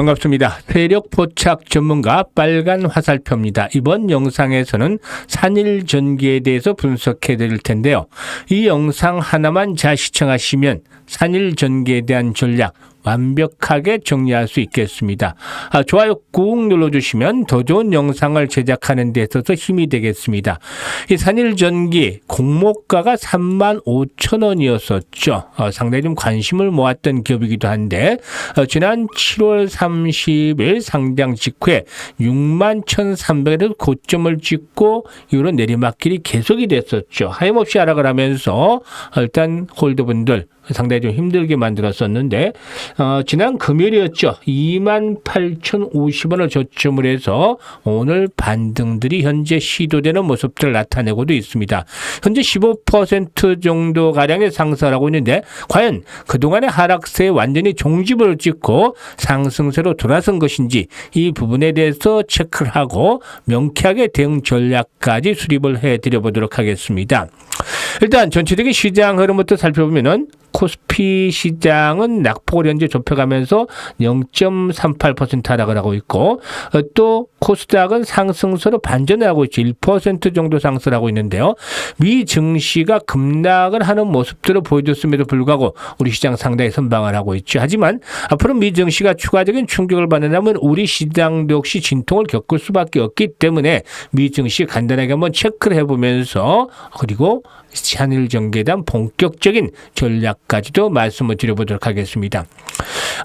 반갑습니다. 세력 포착 전문가 빨간 화살표입니다. 이번 영상에서는 산일 전기에 대해서 분석해 드릴 텐데요. 이 영상 하나만 잘 시청하시면 산일 전기에 대한 전략 완벽하게 정리할 수 있겠습니다. 아, 좋아요 꾹 눌러주시면 더 좋은 영상을 제작하는 데 있어서 힘이 되겠습니다. 이 산일전기 공모가가 3만 5천 원이었었죠. 어, 상당히 좀 관심을 모았던 기업이기도 한데 어, 지난 7월 30일 상장 직후에 6만 1,300원에서 고점을 찍고 이후로 내리막길이 계속이 됐었죠. 하염없이 하락을 하면서 일단 홀더분들 상당히 좀 힘들게 만들었었는데 어, 지난 금요일이었죠. 28,050원을 저점을 해서 오늘 반등들이 현재 시도되는 모습들을 나타내고도 있습니다. 현재 15% 정도 가량의 상승을 하고 있는데 과연 그동안의 하락세에 완전히 종집을 찍고 상승세로 돌아선 것인지 이 부분에 대해서 체크를 하고 명쾌하게 대응 전략까지 수립을 해 드려 보도록 하겠습니다. 일단 전체적인 시장 흐름부터 살펴보면은 코스피 시장은 낙폭을 현재 좁혀가면서 0.38% 하락을 하고 있고 어, 또 코스닥은 상승세로 반전을 하고 있죠. 1% 정도 상승을 하고 있는데요. 미 증시가 급락을 하는 모습들을 보여줬음에도 불구하고 우리 시장 상당히 선방을 하고 있죠. 하지만 앞으로 미 증시가 추가적인 충격을 받는다면 우리 시장도 역시 진통을 겪을 수밖에 없기 때문에 미 증시 간단하게 한번 체크를 해보면서 그리고 전개에 대한 본격적인 전략까지도 말씀을 드려보도록 하겠습니다.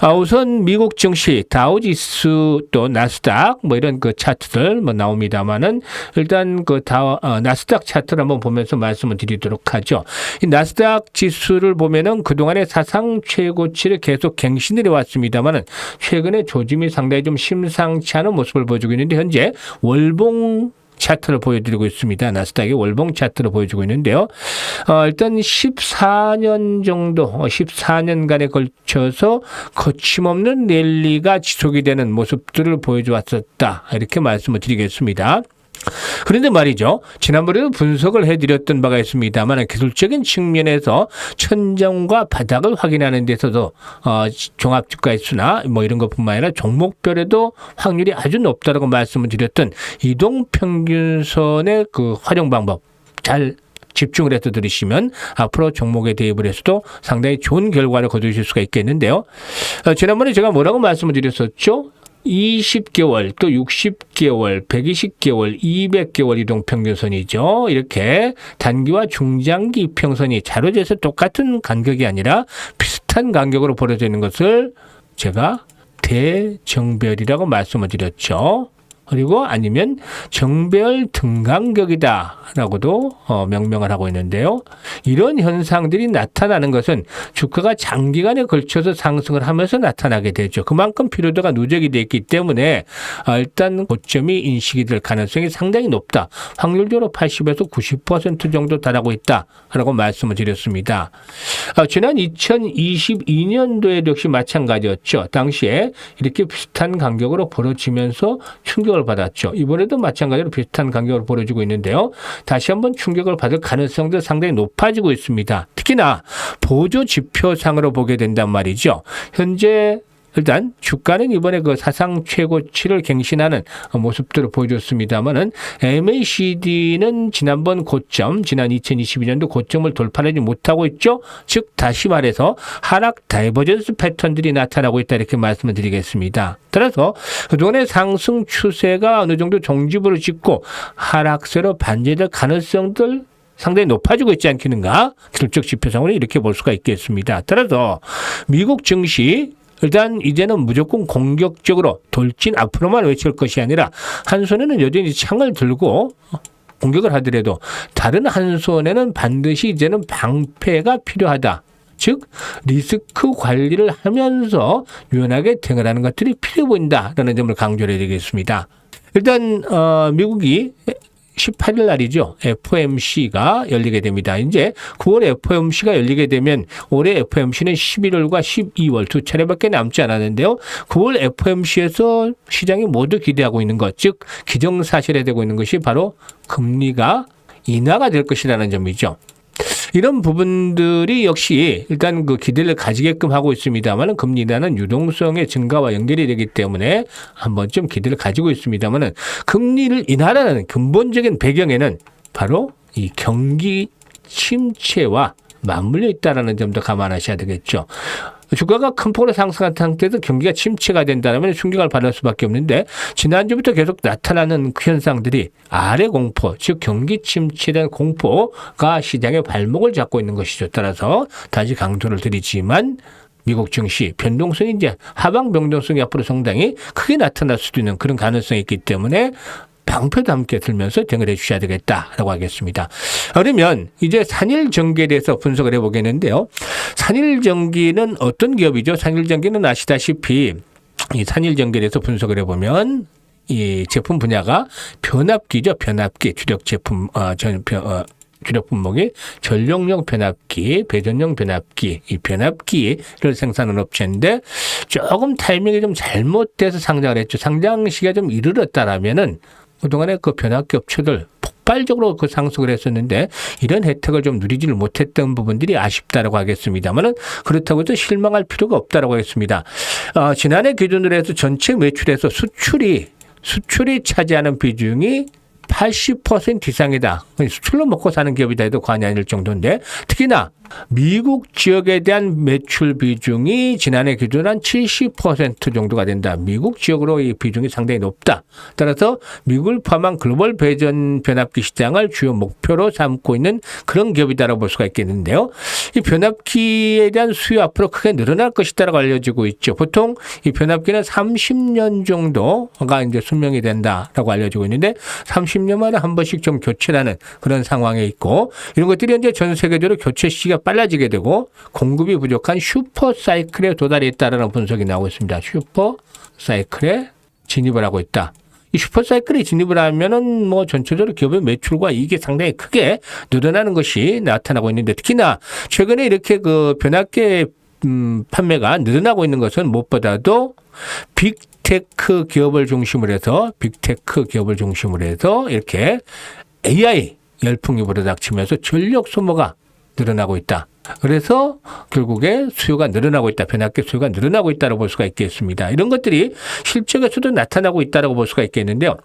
아, 우선 미국 증시 다우지수 또 나스닥 뭐 이런 그 차트들 뭐 나옵니다만은 일단 그 다, 어, 나스닥 차트를 한번 보면서 말씀을 드리도록 하죠. 이 나스닥 지수를 보면은 그동안의 사상 최고치를 계속 갱신을 해왔습니다만은 최근에 조짐이 상당히 좀 심상치 않은 모습을 보여주고 있는데 현재 월봉 차트를 보여드리고 있습니다. 나스닥의 월봉 차트를 보여주고 있는데요. 어, 일단 14년 정도, 14년간에 걸쳐서 거침없는 랠리가 지속이 되는 모습들을 보여줘 왔었다. 이렇게 말씀을 드리겠습니다. 그런데 말이죠. 지난번에도 분석을 해드렸던 바가 있습니다만 기술적인 측면에서 천정과 바닥을 확인하는 데서도 어, 종합주가지수나 뭐 이런 것뿐만 아니라 종목별에도 확률이 아주 높다라고 말씀을 드렸던 이동평균선의 그 활용 방법 잘 집중을 해서 들으시면 앞으로 종목에 대입을 해서도 상당히 좋은 결과를 거두실 수가 있겠는데요. 어, 지난번에 제가 뭐라고 말씀을 드렸었죠? 20개월, 또 60개월, 120개월, 200개월 이동 평균선이죠. 이렇게 단기와 중장기 이평선이 자로재서 똑같은 간격이 아니라 비슷한 간격으로 벌어져 있는 것을 제가 대정별이라고 말씀을 드렸죠. 그리고 아니면 정배열 등간격이다라고도 어, 명명을 하고 있는데요. 이런 현상들이 나타나는 것은 주가가 장기간에 걸쳐서 상승을 하면서 나타나게 되죠. 그만큼 피로도가 누적이 되어 있기 때문에 어, 일단 고점이 인식이 될 가능성이 상당히 높다. 확률적으로 80에서 90% 정도 달하고 있다라고 말씀을 드렸습니다. 어, 지난 2022년도에도 역시 마찬가지였죠. 당시에 이렇게 비슷한 간격으로 벌어지면서 충격 충격을 받았죠. 이번에도 마찬가지로 비슷한 간격으로 벌어지고 있는데요. 다시 한번 충격을 받을 가능성도 상당히 높아지고 있습니다. 특히나 보조 지표상으로 보게 된단 말이죠. 현재 일단 주가는 이번에 그 사상 최고치를 갱신하는 모습들을 보여줬습니다만은 MACD는 지난번 고점, 지난 2022년도 고점을 돌파하지 못하고 있죠. 즉 다시 말해서 하락 다이버전스 패턴들이 나타나고 있다 이렇게 말씀을 드리겠습니다. 따라서 그동안의 상승 추세가 어느 정도 종집을 짓고 하락세로 반제될 가능성들 상당히 높아지고 있지 않겠는가? 기술적 지표상으로 이렇게 볼 수가 있겠습니다. 따라서 미국 증시 일단 이제는 무조건 공격적으로 돌진 앞으로만 외칠 것이 아니라 한 손에는 여전히 창을 들고 공격을 하더라도 다른 한 손에는 반드시 이제는 방패가 필요하다. 즉 리스크 관리를 하면서 유연하게 대응하는 것들이 필요해 보인다라는 점을 강조해 드리겠습니다. 일단 어, 미국이 18일 날이죠. FOMC가 열리게 됩니다. 이제 9월 FOMC가 열리게 되면 올해 FOMC는 11월과 12월 두 차례밖에 남지 않았는데요. 9월 FOMC에서 시장이 모두 기대하고 있는 것, 즉 기정사실화 되고 있는 것이 바로 금리가 인하가 될 것이라는 점이죠. 이런 부분들이 역시 일단 그 기대를 가지게끔 하고 있습니다만은 금리 인하는 유동성의 증가와 연결이 되기 때문에 한번 좀 기대를 가지고 있습니다만은 금리를 인하라는 근본적인 배경에는 바로 이 경기 침체와 맞물려 있다라는 점도 감안하셔야 되겠죠. 주가가 큰 폭으로 상승한 상태에서 경기가 침체가 된다면 충격을 받을 수밖에 없는데 지난주부터 계속 나타나는 그 현상들이 아래 공포, 즉 경기 대한 공포가 시장의 발목을 잡고 있는 것이죠. 따라서 다시 강조를 드리지만 미국 증시 변동성이 이제 하방 변동성이 앞으로 상당히 크게 나타날 수도 있는 그런 가능성이 있기 때문에 방패도 함께 들면서 대응을 해 주셔야 되겠다라고 하겠습니다. 그러면 이제 산일전기에 대해서 분석을 해보겠는데요. 산일전기는 어떤 기업이죠? 산일전기는 아시다시피 이 산일전기에 대해서 분석을 해보면 이 제품 분야가 변압기죠. 변압기 주력 제품 어, 전, 변, 어, 주력 품목이 전력용 변압기, 배전용 변압기, 이 변압기를 생산하는 업체인데 조금 타이밍이 좀 잘못돼서 상장을 했죠. 상장 시기가 좀 이르렀다라면은 그동안에 그 변압기 업체들 폭발적으로 그 상승을 했었는데 이런 혜택을 좀 누리지를 못했던 부분들이 아쉽다라고 하겠습니다만은 그렇다고 해서 실망할 필요가 없다라고 하겠습니다. 어, 지난해 기준으로 해서 전체 매출에서 수출이 수출이 차지하는 비중이 80% 이상이다. 수출로 먹고 사는 기업이다 해도 과언이 아닐 정도인데 특히나 미국 지역에 대한 매출 비중이 지난해 기준 한 70% 정도가 된다. 미국 지역으로 이 비중이 상당히 높다. 따라서 미국을 포함한 글로벌 배전 변압기 시장을 주요 목표로 삼고 있는 그런 기업이다라고 볼 수가 있겠는데요. 이 변압기에 대한 수요 앞으로 크게 늘어날 것이다라고 알려지고 있죠. 보통 이 변압기는 30년 정도가 이제 수명이 된다라고 알려지고 있는데 30 년마다 한 번씩 좀 교체하는 그런 상황에 있고 이런 것들이 이제 전 세계적으로 교체 시기가 빨라지게 되고 공급이 부족한 슈퍼 사이클에 도달했다라는 분석이 나오고 있습니다. 슈퍼 사이클에 진입을 하고 있다. 이 슈퍼 사이클에 진입을 하면은 뭐 전체적으로 기업의 매출과 이게 상당히 크게 늘어나는 것이 나타나고 있는데 특히나 최근에 이렇게 그 변압기 음, 판매가 늘어나고 있는 것은 무엇보다도 빅 테크 기업을 중심으로 해서 빅테크 기업을 중심으로 해서 이렇게 AI 열풍이 불어닥치면서 전력 소모가 늘어나고 있다. 그래서 결국에 수요가 늘어나고 있다. 변압기 수요가 늘어나고 있다고 볼 수가 있겠습니다. 이런 것들이 실적에서도 나타나고 있다고 볼 수가 있겠는데요.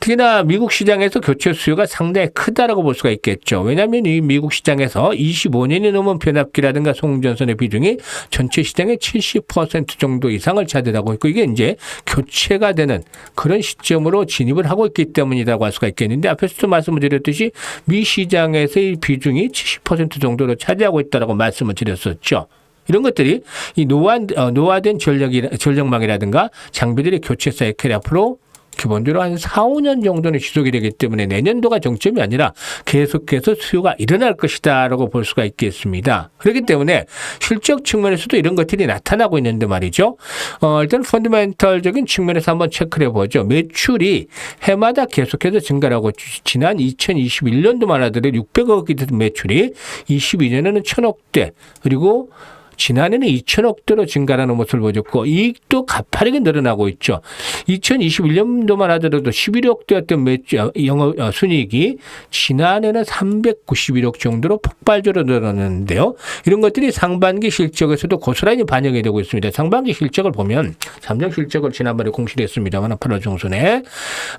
특히나 미국 시장에서 교체 수요가 상당히 크다라고 볼 수가 있겠죠. 왜냐하면 이 미국 시장에서 25년이 넘은 변압기라든가 송전선의 비중이 전체 시장의 70% 정도 이상을 차지하고 있고 이게 이제 교체가 되는 그런 시점으로 진입을 하고 있기 때문이라고 할 수가 있겠는데 앞에서도 말씀을 드렸듯이 미 시장에서의 비중이 70% 정도로 차지하고 있다 라고 말씀을 드렸었죠. 이런 것들이 이 노화, 어, 노화된 전력이, 전력망이라든가 장비들의 교체 사이클이 앞으로 기본적으로 한 4, 5년 정도는 지속이 되기 때문에 내년도가 정점이 아니라 계속해서 수요가 일어날 것이다라고 볼 수가 있겠습니다. 그렇기 때문에 실적 측면에서도 이런 것들이 나타나고 있는데 말이죠. 어, 일단 펀드멘털적인 측면에서 한번 체크를 해보죠. 매출이 해마다 계속해서 증가를 하고 지난 2021년도만 하더라도 600억이 된 매출이 22년에는 1000억대 그리고 지난해는 2천억 대로 증가하는 모습을 보였고 이익도 가파르게 늘어나고 있죠. 2021년도만 하더라도 11억 대였던 매출 영업 어, 순이익이 지난해는 391억 정도로 폭발적으로 늘어났는데요. 이런 것들이 상반기 실적에서도 고스란히 반영이 되고 있습니다. 상반기 실적을 보면 잠정 실적을 지난번에 공시했습니다만 8월 중순에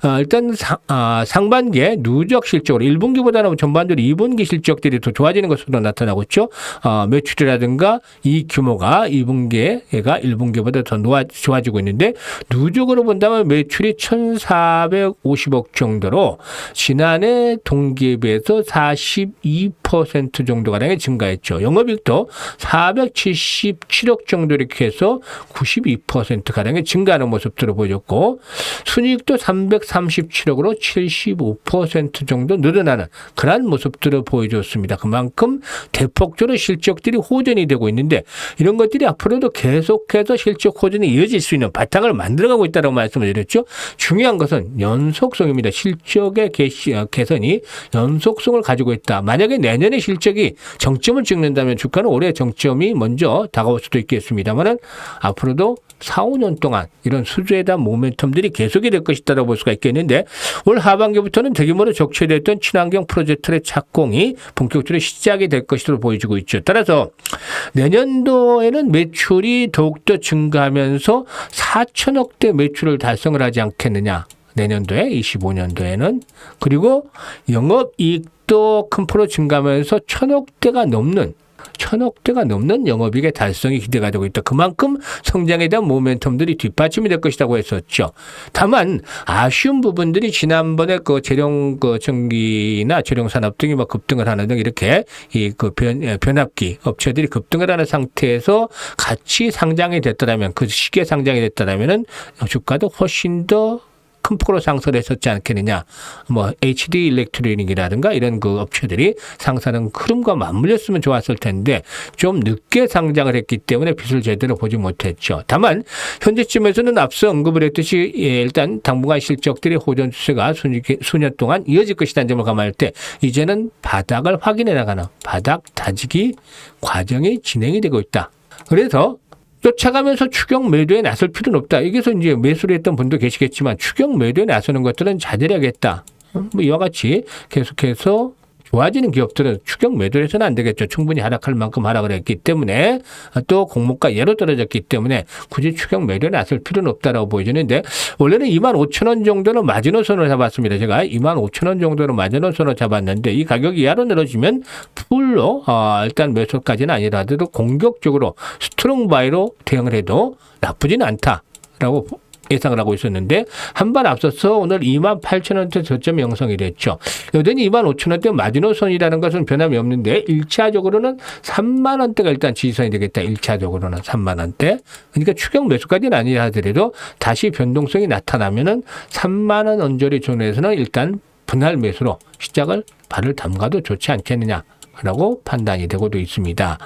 어, 일단 상, 아, 상반기에 누적 실적으로 1분기보다는 전반적으로 2분기 실적들이 더 좋아지는 것으로 나타나고 있죠. 어, 매출이라든가 이 규모가 2분기가 1분기보다 더 좋아지고 있는데 누적으로 본다면 매출이 1,450억 정도로 지난해 동기에 비해서 42% 정도 가량의 증가했죠. 영업이익도 477억 정도 이렇게 해서 92% 가량의 증가하는 모습들을 보였고 순이익도 337억으로 75% 정도 늘어나는 그러한 모습들을 보여줬습니다. 그만큼 대폭적으로 실적들이 호전이 되고 있는데 이런 것들이 앞으로도 계속해서 실적 호전이 이어질 수 있는 바탕을 만들어가고 있다고 말씀을 드렸죠. 중요한 것은 연속성입니다. 실적의 개시, 어, 개선이 연속성을 가지고 있다. 만약에 내년에 실적이 정점을 찍는다면 주가는 올해 정점이 먼저 다가올 수도 있겠습니다만은 앞으로도 4, 5년 동안 이런 수주에 대한 모멘텀들이 계속이 될 것이다라고 볼 수가 있겠는데 올 하반기부터는 대규모로 적체됐던 친환경 프로젝트의 착공이 본격적으로 시작이 될 것으로 보여지고 있죠. 따라서 내년도에는 매출이 더욱더 증가하면서 4천억대 매출을 달성을 하지 않겠느냐. 내년도에 25년도에는 그리고 영업이익도 큰 프로 증가하면서 천억대가 넘는 천억대가 넘는 영업이익의 달성이 기대가 되고 있다. 그만큼 성장에 대한 모멘텀들이 뒷받침이 될 것이라고 했었죠. 다만 아쉬운 부분들이 지난번에 그 재령 그 전기나 재령 산업 등이 뭐 급등을 하는 등 이렇게 이 그 변압기 업체들이 급등을 하는 상태에서 같이 상장이 됐더라면 그 시기에 상장이 됐더라면은 주가도 훨씬 더 큰 폭으로 상승을 했었지 않겠느냐. 뭐 HD 일렉트로닉이라든가 이런 그 업체들이 상사는 흐름과 맞물렸으면 좋았을 텐데 좀 늦게 상장을 했기 때문에 빚을 제대로 보지 못했죠. 다만 현재쯤에서는 앞서 언급을 했듯이 예, 일단 당분간 실적들이 호전 추세가 수년 동안 이어질 것이라는 점을 감안할 때 이제는 바닥을 확인해 나가는 바닥 다지기 과정이 진행이 되고 있다. 그래서 쫓아가면서 추격 매도에 나설 필요는 없다. 여기서 이제 매수를 했던 분도 계시겠지만 추격 매도에 나서는 것들은 자제해야겠다. 뭐 이와 같이 계속해서 좋아지는 기업들은 추격 매도를 해서는 안 되겠죠. 충분히 하락할 만큼 하락을 했기 때문에 또 공모가 예로 떨어졌기 때문에 굳이 추격 매도에 나설 필요는 없다라고 보여지는데 원래는 2만 5천 원 정도는 마지노선을 잡았습니다. 제가 2만 5천 원 정도는 마지노선을 잡았는데 이 가격이 이하로 늘어지면 풀로 어, 일단 매수까지는 아니라도 공격적으로 스트롱 바이로 대응을 해도 나쁘지는 않다라고 예상을 하고 있었는데 한발 앞서서 오늘 2만 8천 원대 저점이 형성이 됐죠. 여전히 2만 5천 원대 마지노선이라는 것은 변함이 없는데 1차적으로는 3만 원대가 일단 지지선이 되겠다. 1차적으로는 3만 원대. 그러니까 추격 매수까지는 아니라 하더라도 다시 변동성이 나타나면은 3만 원 언저리 존에서는 일단 분할 매수로 시작을 발을 담가도 좋지 않겠느냐. 라고 판단이 되고도 있습니다.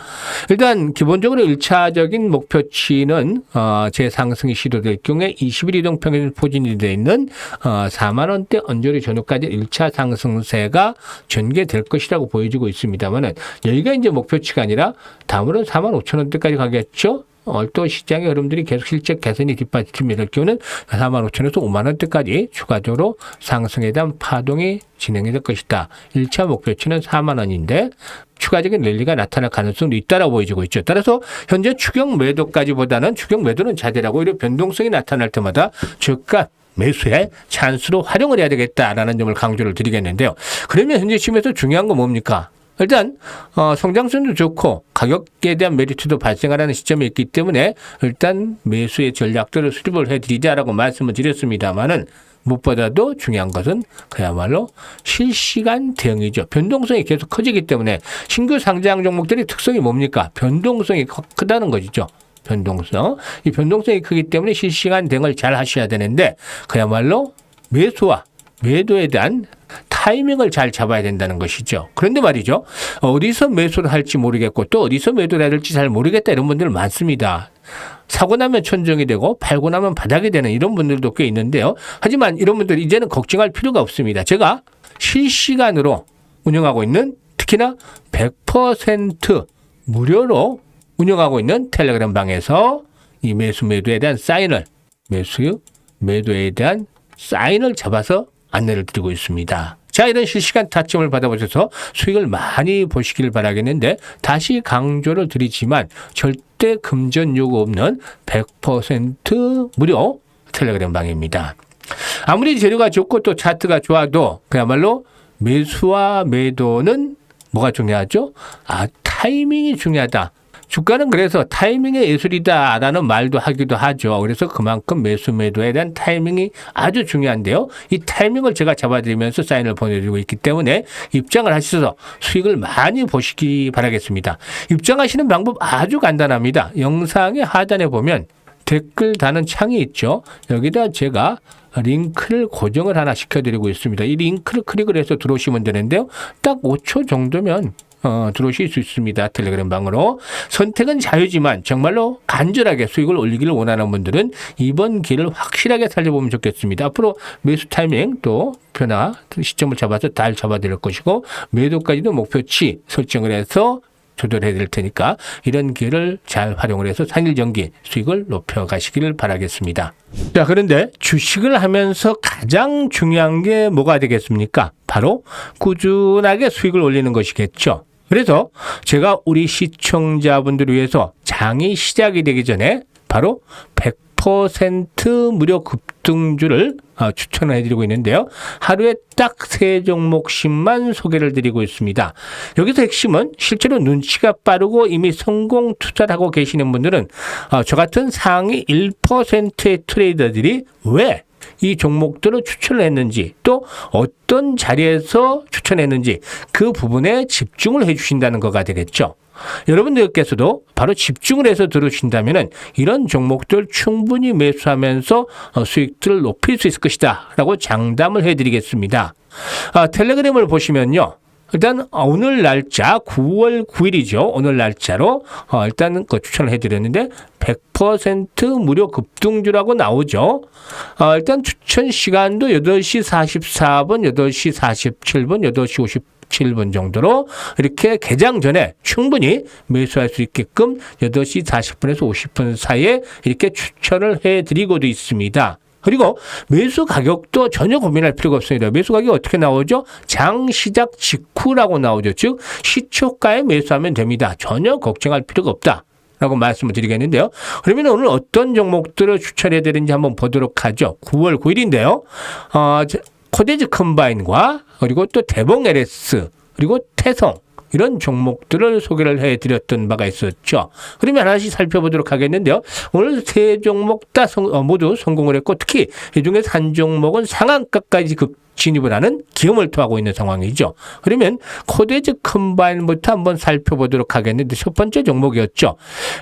일단 기본적으로 1차적인 목표치는 어, 재상승이 시도될 경우에 20일 이동 평균 포진이 되어 있는 어, 4만 원대 언저리 전후까지 1차 상승세가 전개될 것이라고 보여지고 있습니다만은 여기가 이제 목표치가 아니라 다음으로는 4만 5천 원대까지 가겠죠. 어, 또 시장의 흐름들이 계속 실적 개선이 뒷받침이 될 경우는 4만 5천에서 5만 원대까지 추가적으로 상승에 대한 파동이 진행이 될 것이다. 1차 목표치는 4만 원인데 추가적인 랠리가 나타날 가능성도 있다라고 보여지고 있죠. 따라서 현재 추격 매도까지보다는 추격 매도는 자제라고 오히려 변동성이 나타날 때마다 저가 매수의 찬스로 활용을 해야 되겠다라는 점을 강조를 드리겠는데요. 그러면 현재 시점에서 중요한 건 뭡니까? 일단 어, 성장성도 좋고 가격에 대한 메리트도 발생하는 시점이 있기 때문에 일단 매수의 전략들을 수립을 해드리자라고 말씀을 드렸습니다만은 무엇보다도 중요한 것은 그야말로 실시간 대응이죠. 변동성이 계속 커지기 때문에 신규 상장 종목들의 특성이 뭡니까? 변동성이 크다는 것이죠. 변동성. 이 변동성이 크기 때문에 실시간 대응을 잘 하셔야 되는데 그야말로 매수와 매도에 대한 타이밍을 잘 잡아야 된다는 것이죠. 그런데 말이죠. 어디서 매수를 할지 모르겠고 또 어디서 매도를 해야 될지 잘 모르겠다 이런 분들 많습니다. 사고 나면 천정이 되고 팔고 나면 바닥이 되는 이런 분들도 꽤 있는데요. 하지만 이런 분들 이제는 걱정할 필요가 없습니다. 제가 실시간으로 운영하고 있는 특히나 100% 무료로 운영하고 있는 텔레그램 방에서 이 매수 매도에 대한 사인을 매수 매도에 대한 사인을 잡아서 안내를 드리고 있습니다. 자, 이런 실시간 타점을 받아보셔서 수익을 많이 보시길 바라겠는데 다시 강조를 드리지만 절대 금전 요구 없는 100% 무료 텔레그램 방입니다. 아무리 재료가 좋고 또 차트가 좋아도 그야말로 매수와 매도는 뭐가 중요하죠? 아, 타이밍이 중요하다. 주가는 그래서 타이밍의 예술이다라는 말도 하기도 하죠. 그래서 그만큼 매수 매도에 대한 타이밍이 아주 중요한데요. 이 타이밍을 제가 잡아드리면서 사인을 보내드리고 있기 때문에 입장을 하셔서 수익을 많이 보시기 바라겠습니다. 입장하시는 방법 아주 간단합니다. 영상의 하단에 보면 댓글 다는 창이 있죠. 여기다 제가 링크를 고정을 하나 시켜드리고 있습니다. 이 링크를 클릭을 해서 들어오시면 되는데요. 딱 5초 정도면 어, 들어오실 수 있습니다. 텔레그램 방으로. 선택은 자유지만 정말로 간절하게 수익을 올리기를 원하는 분들은 이번 길을 확실하게 살려보면 좋겠습니다. 앞으로 매수 타이밍 또 변화 시점을 잡아서 잘 잡아드릴 것이고 매도까지도 목표치 설정을 해서 조절해야 될 테니까 이런 기회를 잘 활용을 해서 산일전기 수익을 높여 가시기를 바라겠습니다. 자, 그런데 주식을 하면서 가장 중요한 게 뭐가 되겠습니까? 바로 꾸준하게 수익을 올리는 것이겠죠. 그래서 제가 우리 시청자분들을 위해서 장이 시작이 되기 전에 바로 100% 무료 급등주를 어, 추천을 해드리고 있는데요. 하루에 딱 세 종목씩만 소개를 드리고 있습니다. 여기서 핵심은 실제로 눈치가 빠르고 이미 성공 투자를 하고 계시는 분들은 어, 저 같은 상위 1%의 트레이더들이 왜 이 종목들을 추천을 했는지 또 어떤 자리에서 추천했는지 그 부분에 집중을 해주신다는 거가 되겠죠. 여러분들께서도 바로 집중을 해서 들으신다면 이런 종목들 충분히 매수하면서 어, 수익들을 높일 수 있을 것이다 라고 장담을 해드리겠습니다. 아, 텔레그램을 보시면요. 일단 오늘 날짜 9월 9일이죠. 오늘 날짜로 어, 일단 그 추천을 해드렸는데 100% 무료 급등주라고 나오죠. 어, 일단 추천 시간도 8시 44분, 8시 47분, 8시 57분 정도로 이렇게 개장 전에 충분히 매수할 수 있게끔 8시 40분에서 50분 사이에 이렇게 추천을 해드리고도 있습니다. 그리고 매수 가격도 전혀 고민할 필요가 없습니다. 매수 가격이 어떻게 나오죠? 장 시작 직후라고 나오죠. 즉 시초가에 매수하면 됩니다. 전혀 걱정할 필요가 없다. 라고 말씀을 드리겠는데요. 그러면 오늘 어떤 종목들을 추천해 드리는지 한번 보도록 하죠. 9월 9일인데요. 어, 코데즈 컴바인과 그리고 또 대봉 LS 그리고 태성 이런 종목들을 소개를 해드렸던 바가 있었죠. 그러면 하나씩 살펴보도록 하겠는데요. 오늘 세 종목 다 성, 어, 모두 성공을 했고 특히 이 중에서 한 종목은 상한가까지 급 진입을 하는 기염을 토하고 있는 상황이죠. 그러면 코데즈 컴바인부터 한번 살펴보도록 하겠는데 첫 번째 종목이었죠.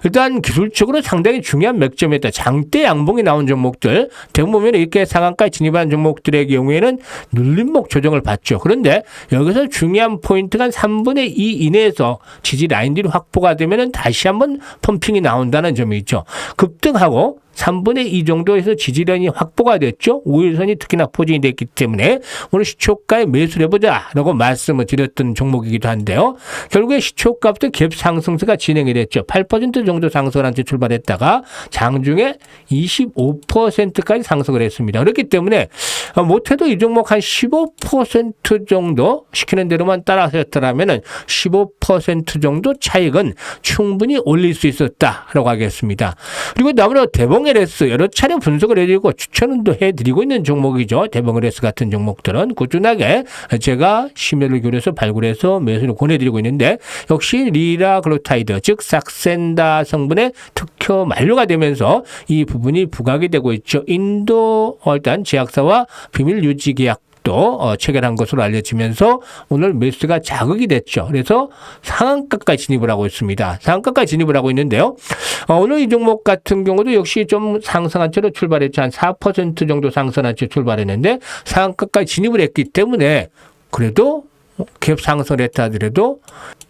일단 기술적으로 상당히 중요한 맥점이었다. 장대 양봉이 나온 종목들 대부분 이렇게 상한가에 진입한 종목들의 경우에는 눌림목 조정을 받죠. 그런데 여기서 중요한 포인트가 3분의 2 이내에서 지지 라인들이 확보가 되면 다시 한번 펌핑이 나온다는 점이 있죠. 급등하고 3분의 2 정도에서 지지량이 확보가 됐죠. 우일선이 특히나 포진이 됐기 때문에 오늘 시초가에 매수를 해보자 라고 말씀을 드렸던 종목이기도 한데요. 결국에 시초가부터 갭 상승세가 진행이 됐죠. 8% 정도 상승을 한 채 출발했다가 장중에 25%까지 상승을 했습니다. 그렇기 때문에 못해도 이 종목 한 15% 정도 시키는 대로만 따라하셨더라면 15% 정도 차익은 충분히 올릴 수 있었다라고 하겠습니다. 그리고 나무로 대봉 LS 여러 차례 분석을 해드리고 추천도 해드리고 있는 종목이죠. 대봉LS 같은 종목들은 꾸준하게 제가 심혈을 기울여서 발굴해서 매수를 권해드리고 있는데 역시 리라글로타이드 즉 삭센다 성분의 특허 만료가 되면서 이 부분이 부각이 되고 있죠. 인도 어, 일단 제약사와 비밀 유지 계약 또 어, 체결한 것으로 알려지면서 오늘 매수가 자극이 됐죠. 그래서 상한가까지 진입을 하고 있습니다. 상한가까지 진입을 하고 있는데요. 어, 오늘 이 종목 같은 경우도 역시 좀 상승한 채로 출발했죠. 한 4% 정도 상승한 채 출발했는데 상한가까지 진입을 했기 때문에 그래도 갭 상승을 했다 하더라도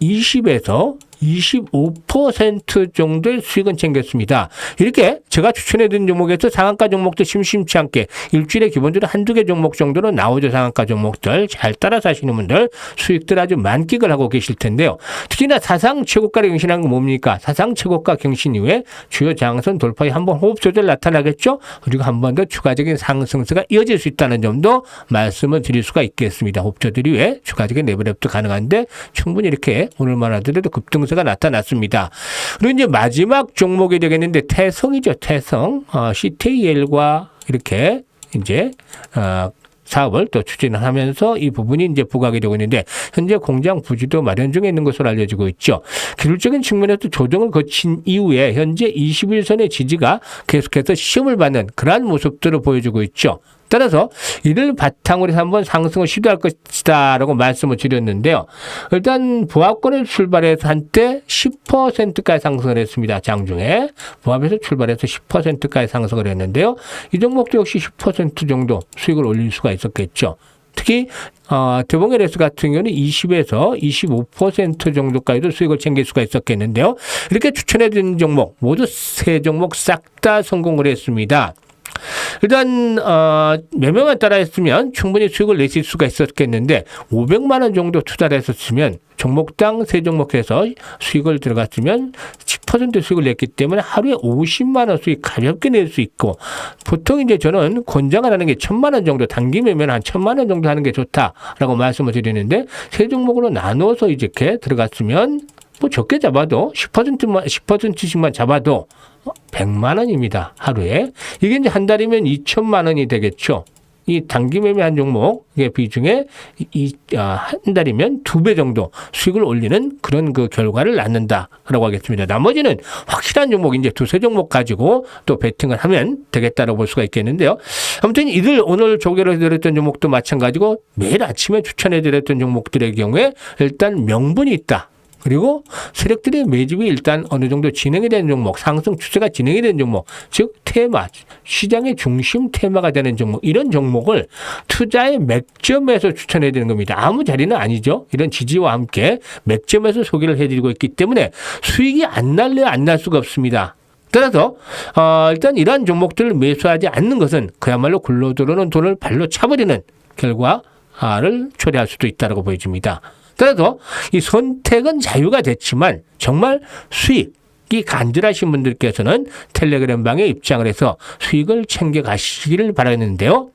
20에서 25% 정도의 수익은 챙겼습니다. 이렇게 제가 추천해드린 종목에서 상한가 종목도 심심치 않게 일주일에 기본적으로 한두 개 종목 정도는 나오죠. 상한가 종목들. 잘 따라서 하시는 분들 수익들 아주 만끽을 하고 계실 텐데요. 특히나 사상 최고가를 경신한 건 뭡니까? 사상 최고가 경신 이후에 주요 장선 돌파에 한번 호흡 조절 나타나겠죠? 그리고 한 번 더 추가적인 상승세가 이어질 수 있다는 점도 말씀을 드릴 수가 있겠습니다. 호흡 조절 이후에 추가적인 레벨업도 가능한데 충분히 이렇게 오늘만 하더라도 급등세 가 나타났습니다. 그리고 이제 마지막 종목이 되겠는데 태성이죠. 태성. 어, CTL과 이렇게 이제 어, 사업을 또 추진을 하면서 이 부분이 이제 부각이 되고 있는데 현재 공장 부지도 마련 중에 있는 것으로 알려지고 있죠. 기술적인 측면에서 조정을 거친 이후에 현재 21선의 지지가 계속해서 시험을 받는 그러한 모습들을 보여주고 있죠. 따라서 이를 바탕으로 해서 한번 상승을 시도할 것이다 라고 말씀을 드렸는데요. 일단 보합권을 출발해서 한때 10%까지 상승을 했습니다. 장중에 보합에서 출발해서 10%까지 상승을 했는데요. 이 종목도 역시 10% 정도 수익을 올릴 수가 있었겠죠. 특히 어, 대봉LS 같은 경우는 20에서 25% 정도까지도 수익을 챙길 수가 있었겠는데요. 이렇게 추천해 드린 종목 모두 세 종목 싹 다 성공을 했습니다. 일단 어, 몇 명만 따라했으면 충분히 수익을 내실 수가 있었겠는데 500만 원 정도 투자를 했었으면 종목당 세 종목해서 수익을 들어갔으면 10% 수익을 냈기 때문에 하루에 50만 원 수익 가볍게 낼 수 있고 보통 이제 저는 권장을 하는 게 천만 원 정도 단기 매매는 한 천만 원 정도 하는 게 좋다라고 말씀을 드리는데 세 종목으로 나눠서 이렇게 들어갔으면 뭐 적게 잡아도 10%만 10%씩만 잡아도 100만 원입니다. 하루에. 이게 이제 한 달이면 2천만 원이 되겠죠. 이 단기 매매 한 종목 의 비중에 이, 아, 한 달이면 두 배 정도 수익을 올리는 그런 그 결과를 낳는다라고 하겠습니다. 나머지는 확실한 종목 이제 두세 종목 가지고 또 베팅을 하면 되겠다라고 볼 수가 있겠는데요. 아무튼 이들 오늘 조개로 해드렸던 종목도 마찬가지고 매일 아침에 추천해 드렸던 종목들의 경우에 일단 명분이 있다. 그리고 세력들의 매집이 일단 어느 정도 진행이 된 종목, 상승 추세가 진행이 된 종목, 즉 테마, 시장의 중심 테마가 되는 종목, 이런 종목을 투자의 맥점에서 추천해 드리는 겁니다. 아무 자리는 아니죠. 이런 지지와 함께 맥점에서 소개를 해드리고 있기 때문에 수익이 안 날래야 안 날 수가 없습니다. 따라서 어, 일단 이러한 종목들을 매수하지 않는 것은 그야말로 굴러 들어오는 돈을 발로 차버리는 결과를 초래할 수도 있다고 보여집니다. 따라서 이 선택은 자유가 됐지만 정말 수익 이 간절하신 분들께서는 텔레그램 방에 입장을 해서 수익을 챙겨 가시기를 바라는데요.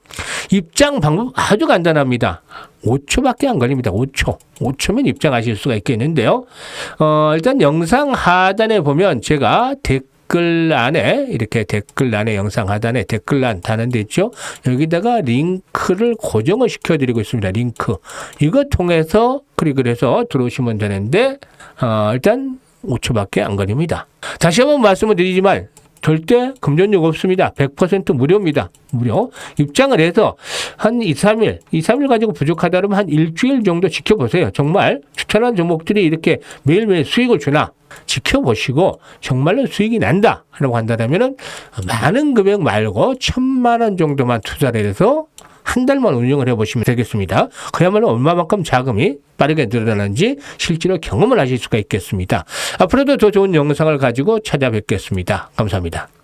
입장 방법 아주 간단합니다. 5초밖에 안 걸립니다. 5초. 5초면 입장하실 수가 있겠는데요. 어, 일단 영상 하단에 보면 제가 댓글 안에 이렇게 댓글란에 영상 하단에 댓글란 다는 데 있죠. 여기다가 링크를 고정을 시켜드리고 있습니다. 링크 이거 통해서 클릭을 해서 들어오시면 되는데 어, 일단 5초밖에 안 걸립니다. 다시 한번 말씀을 드리지만 절대 금전योग 없습니다. 100% 무료입니다. 무료. 입장을 해서 한 2, 3일, 2, 3일 가지고 부족하다 그러면 한 일주일 정도 지켜보세요. 정말 추천한 종목들이 이렇게 매일매일 수익을 주나 지켜보시고 정말로 수익이 난다라고 한다면 은 많은 금액 말고 천만 원 정도만 투자를 해서 한 달만 운영을 해보시면 되겠습니다. 그야말로 얼마만큼 자금이 빠르게 늘어나는지 실제로 경험을 하실 수가 있겠습니다. 앞으로도 더 좋은 영상을 가지고 찾아뵙겠습니다. 감사합니다.